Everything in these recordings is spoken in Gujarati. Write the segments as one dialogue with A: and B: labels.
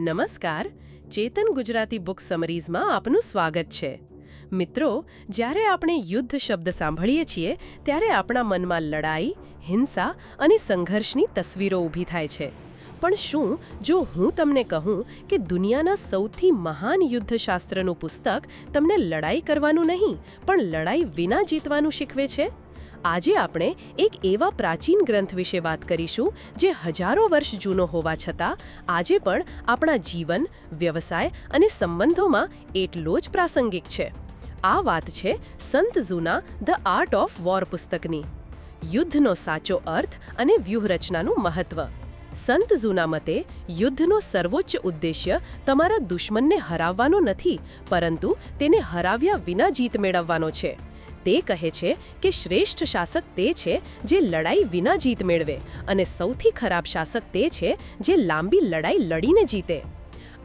A: નમસ્કાર. ચેતન ગુજરાતી બુક સમરીઝમાં આપનું સ્વાગત છે. મિત્રો, જ્યારે આપણે યુદ્ધ શબ્દ સાંભળીએ છીએ, ત્યારે આપણા મનમાં લડાઈ, હિંસા અને સંઘર્ષની તસવીરો ઊભી થાય છે. પણ શું, જો હું તમને કહું કે દુનિયાના સૌથી મહાન યુદ્ધશાસ્ત્રનું પુસ્તક તમને લડાઈ કરવાનું નહીં, પણ લડાઈ વિના જીતવાનું શીખવે છે? આજે આપણે એક એવા પ્રાચીન ગ્રંથ વિશે વાત કરીશું, જે હજારો વર્ષ જૂનો હોવા છતાં, આજે પણ આપણા જીવન, વ્યવસાય અને સંબંધોમાં એટલો જ પ્રાસંગિક છે. આ વાત છે સંત ઝૂના ધ આર્ટ ઓફ વોર પુસ્તકની. યુદ્ધનો સાચો અર્થ અને વ્યૂહરચનાનું મહત્વ. સંત ઝૂના મતે, યુદ્ધનો સર્વોચ્ચ ઉદ્દેશ્ય તમારા દુશ્મનને હરાવવાનો નથી, પરંતુ તેને હરાવ્યા વિના જીત મેળવવાનો છે. તે કહે છે કે શ્રેષ્ઠ શાસક તે છે જે લડાઈ વિના જીત મેળવે અને સૌથી ખરાબ શાસક તે છે જે લાંબી લડાઈ લડીને જીતે.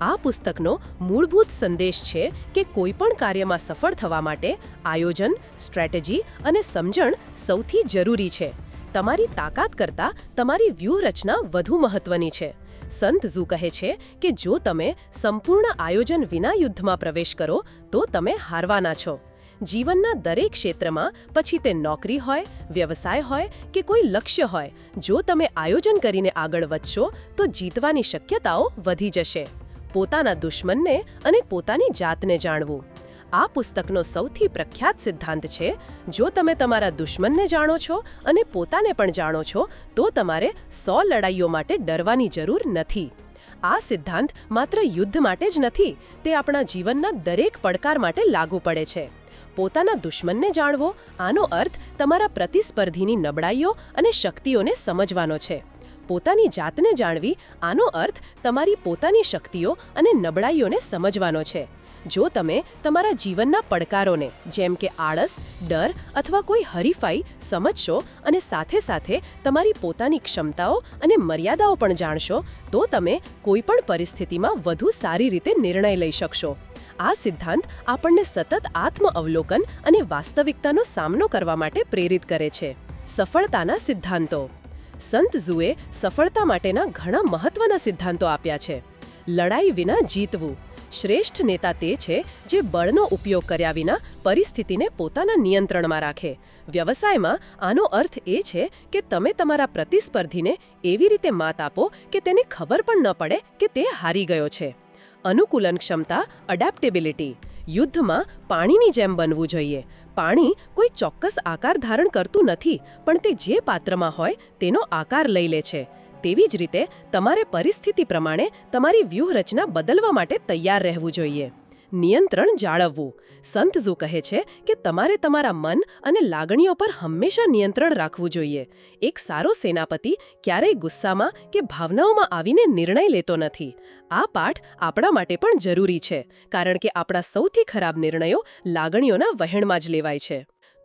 A: આ પુસ્તકનો મૂળભૂત સંદેશ છે કે કોઈપણ કાર્યમાં સફળ થવા માટે આયોજન, સ્ટ્રેટેજી અને સમજણ સૌથી જરૂરી છે. તમારી તાકાત કરતાં તમારી વ્યૂહરચના વધુ મહત્વની છે. સંત ઝુ કહે છે કે જો તમે સંપૂર્ણ આયોજન વિના યુદ્ધમાં પ્રવેશ કરો, તો તમે હારવાના છો. જીવનના દરેક ક્ષેત્રમાં પછી તે નોકરી હોય, વ્યવસાય હોય કે કોઈ લક્ષ્ય હોય, જો તમે આયોજન કરીને આગળ વધશો, તો જીતવાની શક્યતાઓ વધી જશે. પોતાના દુશ્મનને અને પોતાની જાતને જાણવું. આ પુસ્તકનો સૌથી પ્રખ્યાત સિદ્ધાંત છે, જો તમે તમારા દુશ્મનને જાણો છો અને પોતાને પણ જાણો છો, તો તમારે સો લડાઈઓ માટે ડરવાની જરૂર નથી. આ સિદ્ધાંત માત્ર યુદ્ધ માટે જ નથી, તે આપણા જીવનના દરેક પડકાર માટે લાગુ પડે છે. પોતાના દુશ્મનને જાણવો, આનો અર્થ તમારા પ્રતિસ્પર્ધીની નબળાઈઓ અને શક્તિઓને સમજવાનો છે. પોતાની જાતને જાણવી, આનો અર્થ તમારી પોતાની શક્તિઓ અને નબળાઈઓને સમજવાનો છે. જો તમે તમારા જીવનના પડકારોને, જેમ કે આળસ, ડર અથવા કોઈ હરીફાઈ સમજશો અને સાથે સાથે તમારી પોતાની ક્ષમતાઓ અને મર્યાદાઓ પણ જાણશો, તો તમે કોઈપણ પરિસ્થિતિમાં વધુ સારી રીતે નિર્ણય લઈ શકશો. આ સિદ્ધાંત આપણને સતત આત્મ અવલોકન અને વાસ્તવિકતાનો સામનો કરવા માટે પ્રેરિત કરે છે. સફળતાના સિદ્ધાંતો. સંત ઝુએ સફળતા માટેના ઘણા મહત્વના સિદ્ધાંતો આપ્યા છે. લડાઈ વિના જીતવું. શ્રેષ્ઠ નેતા તે છે જે બળનો ઉપયોગ કર્યા વિના પરિસ્થિતિને પોતાના નિયંત્રણમાં રાખે. વ્યવસાયમાં આનો અર્થ એ છે કે તમે તમારા પ્રતિસ્પર્ધીને એવી રીતે માત આપો કે તેને ખબર પણ ન પડે કે તે હારી ગયો છે. અનુકૂલન ક્ષમતા અડેપ્ટેબિલિટી યુદ્ધમાં પાણીની જેમ બનવું જોઈએ. પાણી કોઈ ચોક્કસ આકાર ધારણ કરતું નથી, પણ તે જે પાત્રમાં હોય તેનો આકાર લઈ લે છે. તેવી જ રીતે તમારે પરિસ્થિતિ પ્રમાણે તમારી વ્યૂહરચના બદલવા માટે તૈયાર રહેવું જોઈએ. નિયંત્રણ જાળવવું. સંત ઝુ કહે છે કે તમારે તમારા મન અને લાગણીઓ પર હંમેશા નિયંત્રણ રાખવું જોઈએ. એક સારો સેનાપતિ ક્યારેય ગુસ્સામાં કે ભાવનાઓમાં આવીને નિર્ણય લેતો નથી. આ પાઠ આપણા માટે પણ જરૂરી છે, કારણ કે આપણા સૌથી ખરાબ નિર્ણયો લાગણીઓના વહેણમાં જ લેવાય છે.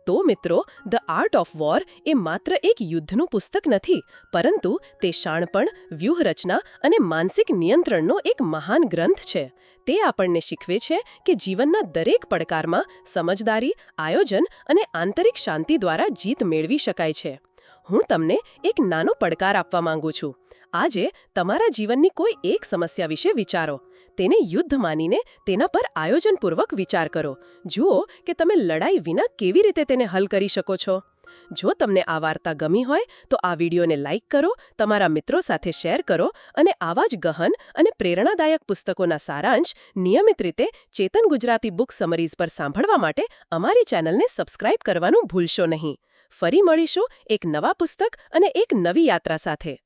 A: તો મિત્રો ધ આર્ટ ઓફ વોર એ માત્ર એક યુદ્ધનું પુસ્તક નથી, પરંતુ તે શાણપણ, વ્યૂહરચના અને માનસિક નિયંત્રણનો એક મહાન ગ્રંથ છે. તે આપણને શીખવે છે કે જીવનના દરેક પડકારમાં સમજદારી, આયોજન અને આંતરિક શાંતિ દ્વારા જીત મેળવી શકાય છે. હું તમને એક નાનો પડકાર આપવા માંગુ છું. આજે તમારા જીવનની કોઈ એક સમસ્યા વિશે વિચારો. તેને યુદ્ધ માનીને તેના પર આયોજનપૂર્વક વિચાર કરો. જુઓ કે તમે લડાઈ વિના કેવી રીતે તેને હલ કરી શકો છો. જો તમને આ વાર્તા ગમી હોય, તો આ વિડીયોને લાઇક કરો, તમારા મિત્રો સાથે શેર કરો અને આવા જ ગહન અને પ્રેરણાદાયક પુસ્તકોના સારાંશ નિયમિત રીતે ચેતન ગુજરાતી બુક સમરીઝ પર સાંભળવા માટે અમારી ચેનલને સબસ્ક્રાઇબ કરવાનું ભૂલશો નહીં. ફરી મળીશું એક નવા પુસ્તક અને એક નવી યાત્રા સાથે.